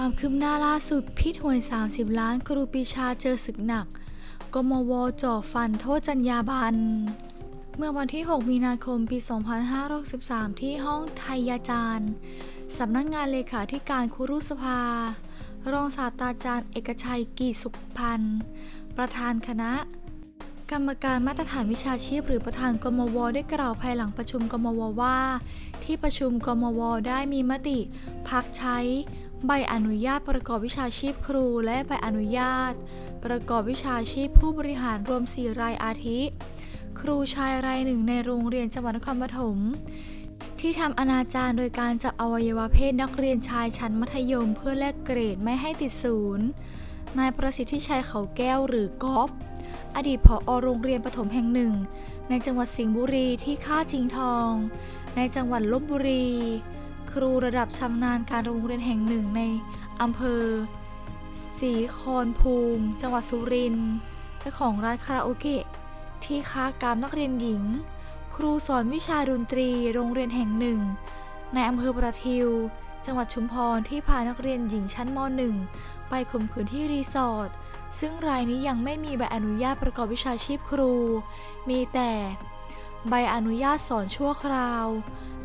ความคืบหน้าล่าสุดพิษหวย 30 ล้านครูปีชาเจอศึกหนัก กมวจ่อฟันโทษจัญญาบัน เมื่อวันที่ 6 มีนาคม ปี 2563 ที่ห้องไทยาจารย์สำนักงานเลขาธิการครุสภา รองศาสตราจารย์เอกชัยกีสุขพันธ์ประธานคณะ กรรมการมาตรฐานวิชาชีพ หรือประธานกมว ได้กล่าวภายหลังประชุมกมวว่า ที่ประชุมกมวได้มีมติ พักใช้ ใบอนุญาตประกอบวิชาชีพครูและใบอนุญาต ประกอบวิชาชีพผู้บริหารรวม 4 รายอาทิ ครูชายรายหนึ่งในโรงเรียนจังหวัดนครปฐมที่ทำอนาจารโดยการจับอวัยวะเพศนักเรียนชายชั้นมัธยมเพื่อแลกเกรดไม่ให้ติดศูนย์นายประสิทธิชัยเขาแก้วหรือกอฟอดีตผอโรงเรียนประถมแห่งหนึ่ง ในจังหวัดสิงห์บุรีที่ฆ่าชิงทอง ในจังหวัดลบบุรี ครูระดับชำนาญการโรงเรียนแห่งหนึ่งในอำเภอศรีคอนภูมิ จังหวัดสุรินทร์เจ้าของร้านคาราโอเกะที่ค้ากามนักเรียนหญิง ครูสอนวิชาดนตรีโรงเรียนแห่งหนึ่ง ในอำเภอประทิว จังหวัดชุมพรที่พานักเรียนหญิงชั้นม .1 ไปข่มขืนที่รีสอร์ทซึ่งรายนี้ยังไม่มีใบอนุญาตประกอบวิชาชีพครู มีแต่ ใบอนุญาตสอนชั่วคราว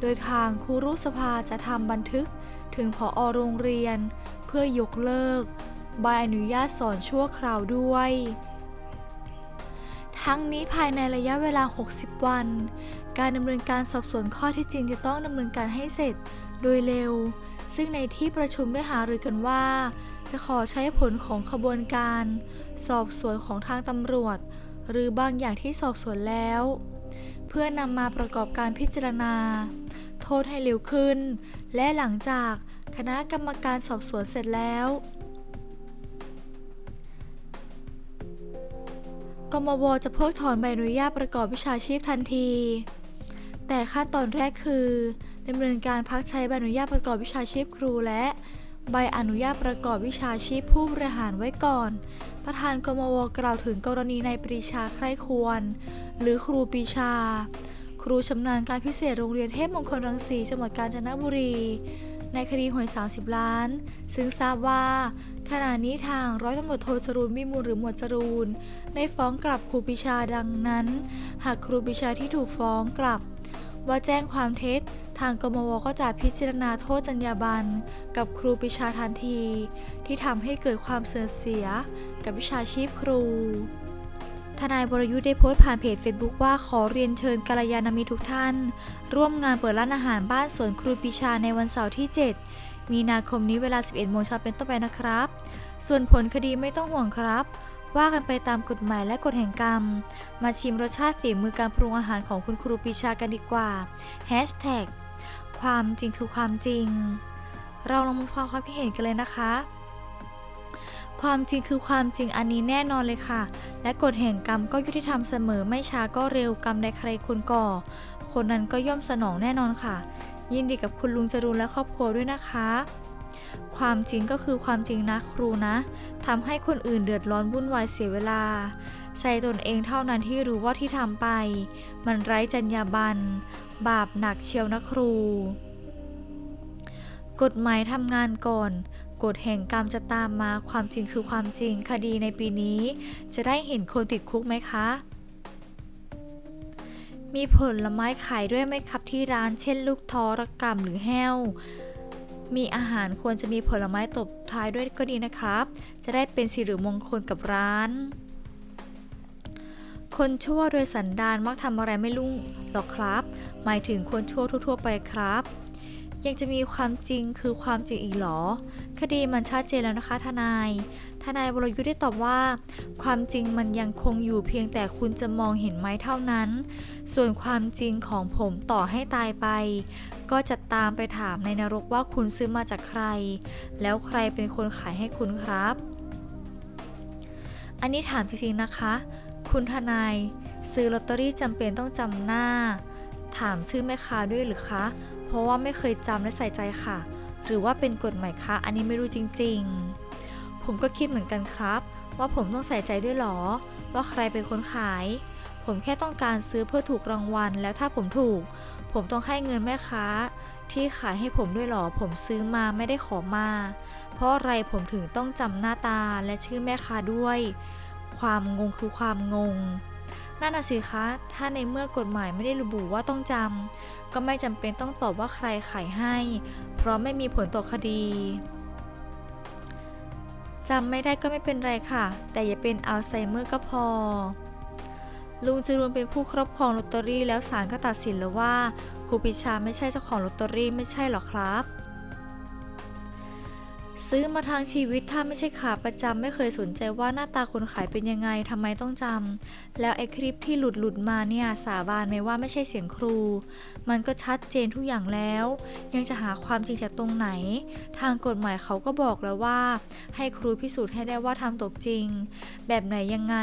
โดยทางครูรุสภาจะทำบันทึกถึงผอโรงเรียน เพื่อยกเลิก ใบอนุญาตสอนชั่วคราวด้วย ทั้งนี้ภายในระยะเวลา 60 วัน การดำเนินการสอบสวนข้อที่จริงจะต้องดำเนินการให้เสร็จโดยเร็ว ซึ่งในที่ประชุมได้หารือกันว่า จะขอใช้ผลของขบวนการ สอบสวนของทางตำรวจ หรือบางอย่างที่สอบสวนแล้ว เพื่อนำมาประกอบการพิจารณา โทษให้เร็วขึ้น และหลังจากคณะกรรมการสอบสวนเสร็จแล้ว กมวจะเพิกถอนใบอนุญาตประกอบวิชาชีพทันที แต่ขั้นตอนแรกคือดำเนินการพักใช้ใบอนุญาตประกอบวิชาชีพครูและใบอนุญาตประกอบวิชาชีพผู้บริหารไว้ก่อน ประธานกมวกล่าวถึงกรณีในปรีชาใคร่ควร หรือครูปีชา ครูชำนาญการพิเศษโรงเรียนเทพมงคลรังสีจังหวัดกาญจนบุรี ในคดีหวย 30 ล้าน ซึ่งทราบว่า ขณะนี้ทางร้อยตำรวจโทจรูนมิมูลหรือหมวดจรูนได้ฟ้องกลับครูปีชาดังนั้น หากครูปีชาที่ถูกฟ้องกลับ ว่าแจ้งความเท็จทางกมวก็จะพิจารณาโทษจรรยาบรรณกับครูปรีชาทันที ที่ทำให้เกิดความเสื่อมเสียกับวิชาชีพครู ทนายบรยุทธ์ได้โพสต์ผ่านเพจ Facebook ว่าขอเรียนเชิญกัลยาณมิตรทุกท่าน ร่วมงานเปิดร้านอาหารบ้านสวนครูปีชาในวันเสาร์ที่ 7 มีนาคมนี้เวลา 11 โมงเช้าเป็นต้นไปนะครับ ส่วนผลคดีไม่ต้องห่วงครับ ว่ากันไปตามกฎหมายและกฎแห่งกรรม มาชิมรสชาติฝีมือการปรุงอาหารของคุณครูปีชากันดีกว่า Hashtag ความจริงคือความจริง เราลองมาฟังความคิดเห็นกันเลยนะคะ ความจริงคือความจริงอันนี้แน่นอนเลยค่ะ และกฎแห่งกรรมก็ยุติธรรมเสมอไม่ช้าก็เร็วกรรมใดใครคนก่อ คนนั้นก็ย่อมสนองแน่นอนค่ะ ยินดีกับคุณลุงจรูนและครอบครัวด้วยนะคะ ความจริงก็คือความจริงนะครูนะทำให้คนอื่นเดือดร้อนวุ่นวายเสียเวลาใช้ตนเองเท่านั้นที่รู้ว่าที่ทำไป มันไร้จรรยาบรรณบาปหนักเชียวนะครู กฎหมายทำงานก่อน กฎแห่งกรรมจะตามมาความจริงคือความจริงคดีในปีนี้ จะได้เห็นคนติดคุกไหมคะ มีผลไม้ขายด้วยไหมครับที่ร้านเช่นลูกท้อระกำหรือแห้ว มีอาหารควรจะมีผลไม้ตบท้ายด้วยก็ดีนะครับ จะได้เป็นสิริมงคลกับร้านคนชั่วโดยสันดานมักทำอะไรไม่รุ่งหรอกครับ หมายถึงคนชั่วทั่ว ๆ ไปครับ ยังจะมีความจริงคือความจริงอีกเหรอ คดีมันชัดเจนแล้วนะคะ ทนาย ทนายวรยุทธ์ได้ตอบว่า ความจริงมันยังคงอยู่เพียงแต่คุณจะมองเห็นไหมเท่านั้น ส่วนความจริงของผมต่อให้ตายไป ก็จะตามไปถามในนรกว่าคุณซื้อมาจากใคร แล้วใครเป็นคนขายให้คุณครับ อันนี้ถามจริงๆนะคะ คุณทนายซื้อลอตเตอรี่จำเป็นต้องจำหน้า ถามชื่อแม่ค้าด้วยหรือคะ เพราะว่าไม่เคยจำและใส่ใจค่ะ หรือว่าเป็นกฎหมายคะอันนี้ไม่รู้จริงๆ ผมก็คิดเหมือนกันครับ ว่าผมต้องใส่ใจด้วยหรอ ว่าใครเป็นคนขาย ผมแค่ต้องการซื้อเพื่อถูกรางวัล แล้วถ้าผมถูก ผมต้องให้เงินแม่ค้า ที่ขายให้ผมด้วยหรอ ผมซื้อมาไม่ได้ขอมา เพราะอะไรผมถึงต้องจำหน้าตาและชื่อแม่ค้าด้วย ความงงคือความงง นั่นน่ะสิคะ ถ้าในเมื่อกฎหมายไม่ได้ระบุว่าต้องจำ ก็ไม่จำเป็นต้องตอบว่าใครขายให้ เพราะไม่มีผลต่อคดีจำไม่ได้ก็ไม่เป็นไรค่ะ แต่อย่าเป็นอัลไซเมอร์ก็พอ ลุงจรูนเป็นผู้ครอบครองลอตเตอรี่แล้วศาลก็ตัดสินแล้วว่าครูปรีชาไม่ใช่เจ้าของลอตเตอรี่ไม่ใช่หรอครับ ซื้อมาทางชีวิตถ้าไม่ใช่ขาประจำไม่เคยสนใจว่าหน้าตาคนขายเป็นยังไงทำไมต้องจำแล้วไอ้คลิปที่หลุดหลุดมาเนี่ยสาบานไหมว่าไม่ใช่เสียงครู มันก็ชัดเจนทุกอย่างแล้ว ยังจะหาความจริงจากตรงไหน ทางกฎหมายเขาก็บอกแล้วว่า ให้ครูพิสูจน์ให้ได้ว่าทำตกจริง แบบไหนยังไง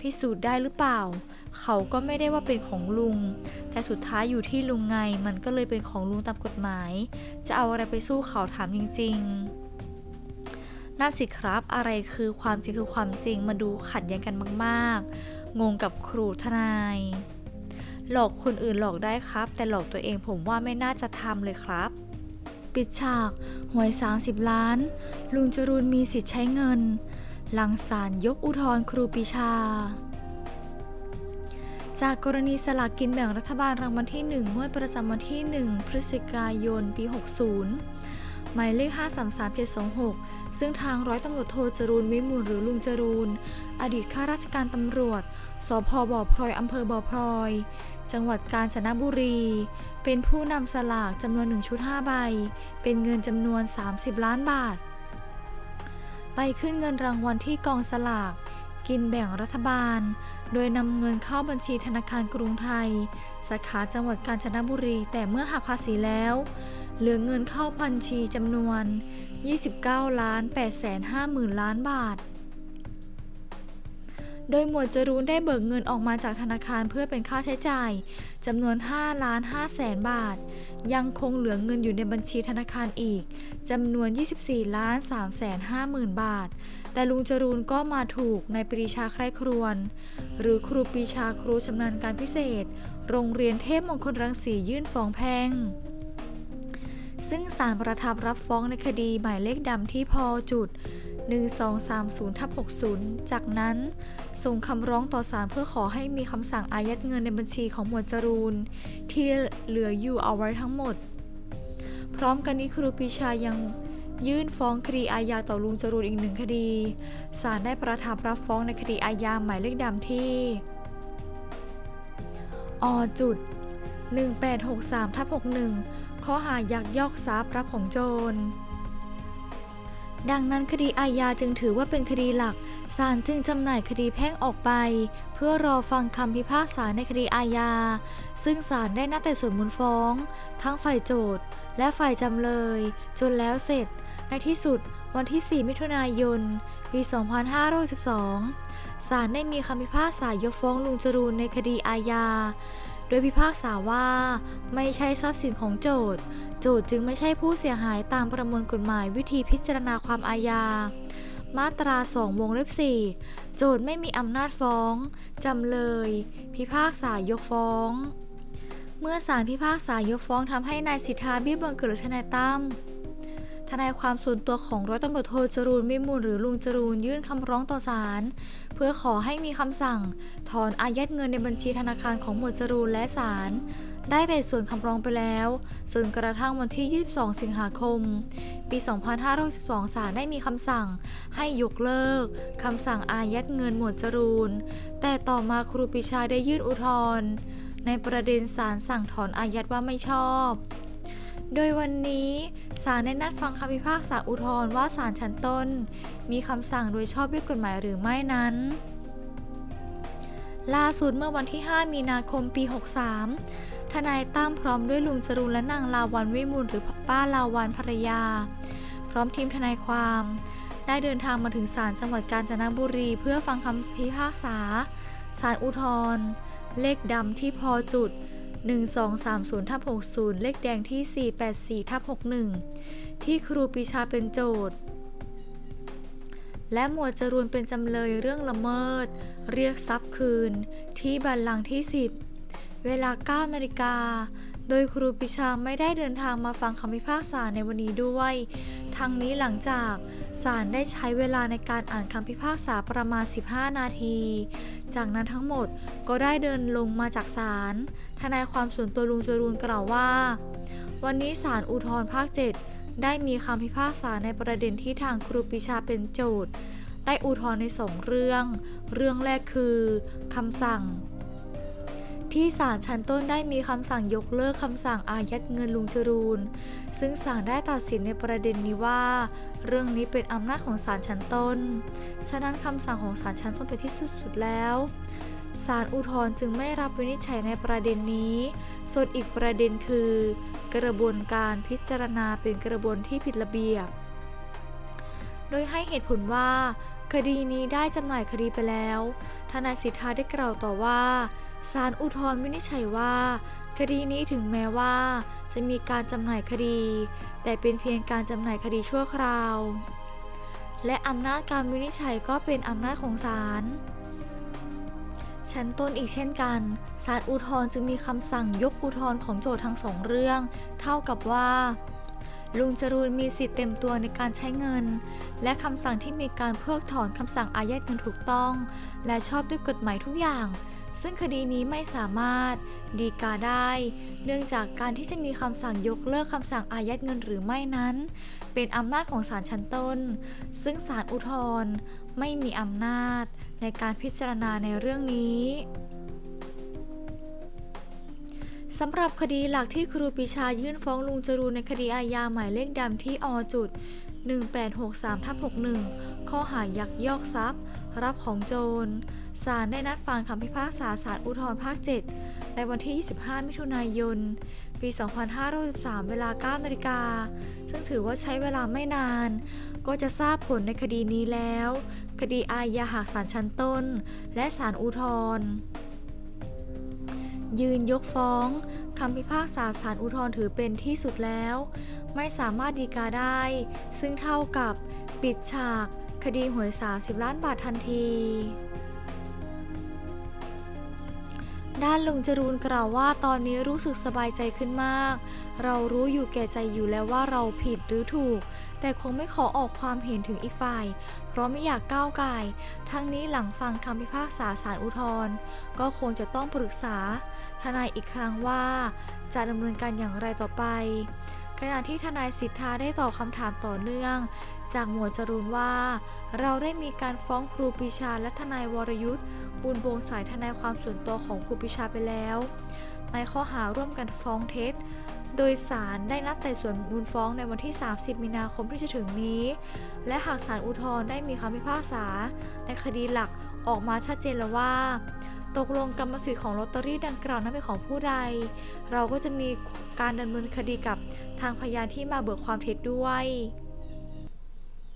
พิสูจน์ได้หรือเปล่า เขาก็ไม่ได้ว่าเป็นของลุง แต่สุดท้ายอยู่ที่ลุงไง มันก็เลยเป็นของลุงตามกฎหมาย จะเอาอะไรไปสู้เขาถามจริง ๆ น่าสิครับ อะไรคือความจริงคือความจริงมาดูขัดแย้งกันมากๆ งงกับครูทนาย หลอกคนอื่นหลอกได้ครับ แต่หลอกตัวเองผมว่าไม่น่าจะทำเลยครับ ปิดฉาก หวย 30 ล้าน ลุงจรูนมีสิทธิ์ใช้เงิน หลังศาลยกอุทธรณ์ครูปีชาจากกรณีสลากกินแบ่งรัฐบาลรางวัลที่ 1 งวดประจำวันที่ 1 พฤศจิกายน ปี 60 หมายเลข 533726 ซึ่งทางร้อยตำรวจโทจรูนวิมูลหรือลุงจรูน อดีตข้าราชการตำรวจ สพบ่อพลอยอำเภอบ่อพลอย จังหวัดกาญจนบุรี เป็นผู้นำสลากจำนวน1ชุด5ใบ เป็นเงินจำนวน 30 ล้านบาท ไปขึ้นเงินรางวัลที่กองสลากกินแบ่งรัฐบาล โดยนำเงินเข้าบัญชีธนาคารกรุงไทย สาขาจังหวัดกาญจนบุรี แต่เมื่อหักภาษีแล้ว เหลือเงินเข้าบัญชีจำนวน 29ล้าน8แสน5หมื่นล้านบาท โดยหมวดจรูนได้เบิกเงินออกมาจากธนาคารเพื่อเป็นค่าใช้จ่ายจำนวน5ล้าน5แสนบาท ยังคงเหลือเงินอยู่ในบัญชีธนาคารอีกจำนวน 24ล้าน3แสน5หมื่นบาท แต่ลุงจรูนก็มาถูกในปรีชาใคร่ครวญหรือครูปรีชาครูชำนาญการพิเศษ โรงเรียนเทพมงคลรังสียื่นฟ้องแพ่ง ซึ่งศาลประทับรับฟ้องในคดีหมายเลขดำที่พอจุด 1230ทับ60 จากนั้น ส่งคำร้องต่อศาลเพื่อขอให้มีคำสั่งอายัดเงินในบัญชีของหมวดจรูน ที่เหลืออยู่เอาไว้ทั้งหมด พร้อมกันนี้ครูปีชายังยื่นฟ้องคดีอาญาต่อลุงจรูนอีกหนึ่งคดี ศาลได้ประทับรับฟ้องในคดีอาญาหมายเลขดำที่อจุด1863ทับ61 ข้อหายักยอกทรัพย์รับของโจร ดังนั้นคดีอาญาจึงถือว่าเป็นคดีหลัก ศาลจึงจำหน่ายคดีแพ่งออกไป เพื่อรอฟังคำพิพากษาในคดีอาญา ซึ่งศาลได้นัดแต่ส่วนมูลฟ้อง ทั้งฝ่ายโจทย์และฝ่ายจำเลย จนแล้วเสร็จ ในที่สุดวันที่ 4 มิถุนายน ปี 2512ศาลได้มีคำพิพากษายกฟ้องลุงจรูนในคดีอาญา ดยพิพากษาว่าไม่ใช่ทรัพย์สินของโจทย์โจทย์จึงไม่ใช่ผู้เสียหายตามประมวลกฎหมายวิธีพิจารณาความอาญา มาตรา 2 วงเล็บ 4 โจทย์ไม่มีอำนาจฟ้องจำเลย พิพากษายกฟ้อง เมื่อศาลพิพากษายกฟ้องทำให้นายสิทธาเบี้ยบังเกิดทนายตั้ม ทนายความส่วนตัวของร้อยตำรวจโทจรูนวิมูลหรือลุงจรูนยื่นคำร้องต่อศาลเพื่อขอให้มีคำสั่ง ถอนอายัดเงินในบัญชีธนาคารของหมวดจรูนและศาลได้แต่ส่วนคำร้องไปแล้วจนกระทั่งวันที่ 22 สิงหาคม ปี 2562ศาลได้มีคำสั่ง ให้ยกเลิกคำสั่งอายัดเงินหมวดจรูน แต่ต่อมาครูปรีชาได้ยื่นอุทธรณ์ในประเด็นศาลสั่งถอนอายัดว่าไม่ชอบ โดยวันนี้ศาลได้นัดฟังคำพิพากษาอุทธรณ์ว่าศาลชั้นต้น มีคำสั่งโดยชอบด้วยกฎหมายหรือไม่นั้นล่าสุดเมื่อวันที่ 5 มีนาคมปี 63 ทนายตั้มพร้อมด้วยลุงจรูนและนางลาวันวิมูลหรือป้าลาวันภรรยา พร้อมทีมทนายความ ได้เดินทางมาถึงศาลจังหวัดกาญจนบุรี เพื่อฟังคำพิพากษาศาลอุทธรณ์เลขดำที่พอจุด 1230ทับ60 เลขแดงที่ 484ทับ61 ที่ครูปีชาเป็นโจทย์ และหมวดจรูนเป็นจำเลยเรื่องละเมิด เรียกทรัพย์คืน ที่บัลลังก์ที่ 10 เวลา 9 นาฬิกา โดยครูปิชาไม่ได้เดินทางมาฟังคำพิพากษาในวันนี้ด้วย ทั้งนี้หลังจากศาลได้ใช้เวลาในการอ่านคำพิพากษาประมาณ 15 นาที จากนั้นทั้งหมดก็ได้เดินลงมาจากศาล ทนายความส่วนตัวลุงจรูนกล่าวว่า วันนี้ศาลอุทธรภาค 7 ได้มีคำพิพากษาในประเด็นที่ทางครูปิชาเป็นโจทย์ได้อุทธรณ์ในสองเรื่อง เรื่องแรกคือคำสั่ง ที่ศาลชั้นต้นได้มีคำสั่งยกเลิกคำสั่งอายัดเงินลุงจรูน ซึ่งศาลได้ตัดสินในประเด็นนี้ว่า เรื่องนี้เป็นอำนาจของศาลชั้นต้น ฉะนั้นคำสั่งของศาลชั้นต้นเป็นที่สุดสดแล้วศาลอุทธรณ์จึงไม่รับวินิจฉัยในประเด็นนี้ ส่วนอีกประเด็นคือ กระบวนการพิจารณาเป็นกระบวนที่ผิดระเบียบ โดยให้เหตุผลว่า คดีนี้ได้จำหน่ายคดีไปแล้ว ทนายสิทธาได้กล่าวต่อว่า ศาลอุทธรณ์วินิจฉัยว่า คดีนี้ถึงแม้ว่า จะมีการจำหน่ายคดี แต่เป็นเพียงการจำหน่ายคดีชั่วคราว และอำนาจการวินิจฉัยก็เป็นอำนาจของศาลชั้นต้นอีกเช่นกัน ศาลอุทธรณ์จึงมีคำสั่งยกอุทธรณ์ของโจทย์ทั้งสองเรื่อง เท่ากับว่า ลุงจรูนมีสิทธิ์เต็มตัวในการใช้เงิน และคำสั่งที่มีการเพิกถอนคำสั่งอายัดเงินถูกต้อง และชอบด้วยกฎหมายทุกอย่าง ซึ่งคดีนี้ไม่สามารถดีกาได้ เนื่องจากการที่จะมีคำสั่งยกเลิกคำสั่งอายัดเงินหรือไม่นั้น เป็นอำนาจของศาลชั้นต้น ซึ่งศาลอุทธรณ์ไม่มีอำนาจในการพิจารณาในเรื่องนี้สำหรับคดีหลักที่ครูปิชายื่นฟ้องลุงจรูนในคดีอาญาหมายเลขดำที่อจุด1863ทับ61 ข้อหายักยอกทรัพย์ รับของโจร ศาลได้นัดฟังคำพิพากษาศาลอุทธรภาค 7 ในวันที่ 25 มิถุนายน ปี 2563 เวลา 9 นาฬิกา ซึ่งถือว่าใช้เวลาไม่นาน ก็จะทราบผลในคดีนี้แล้ว คดีอาญาหากศาลชั้นต้น และศาลอุทธร์ยืนยกฟ้องคำพิพากษาศาลอุทธรถือเป็นที่สุดแล้ว ไม่สามารถดีกาได้ ซึ่งเท่ากับปิดฉาก คดีหวย 30 ล้านบาททันที ด้านลุงจรูนกล่าวว่าตอนนี้รู้สึกสบายใจขึ้นมาก เรารู้อยู่แก่ใจอยู่แล้วว่าเราผิดหรือถูก แต่คงไม่ขอออกความเห็นถึงอีกฝ่าย เพราะไม่อยากก้าวไก่ายทั้งนี้หลังฟังคำพิพากษาศาลอุทธรณ์ก็คงจะต้องปรึกษาทนายอีกครั้งว่า จะดำเนินการอย่างไรต่อไป ขณะที่ทนายสิทธาได้ตอบคำถามต่อเนื่อง จากหมวดจรูนว่า เราได้มีการฟ้องครูปรีชาและทนายวรยุทธ์บุญวงสายทนายความส่วนตัวของครูปรีชาไปแล้ว ในข้อหาร่วมกันฟ้องเท็จโดยศาลได้นัดไต่สวนมูลฟ้องในวันที่ 30 มีนาคมที่จะถึงนี้ และหากศาลอุทธรณ์ได้มีคำพิพากษา ในคดีหลักออกมาชัดเจนแล้วว่า ตกลงกรรมสิทธิ์ของลอตเตอรี่ดังกล่าวนั้นเป็นของผู้ใด เราก็จะมีการดำเนินคดีกับทางพยานที่มาเบิกความเท็จด้วย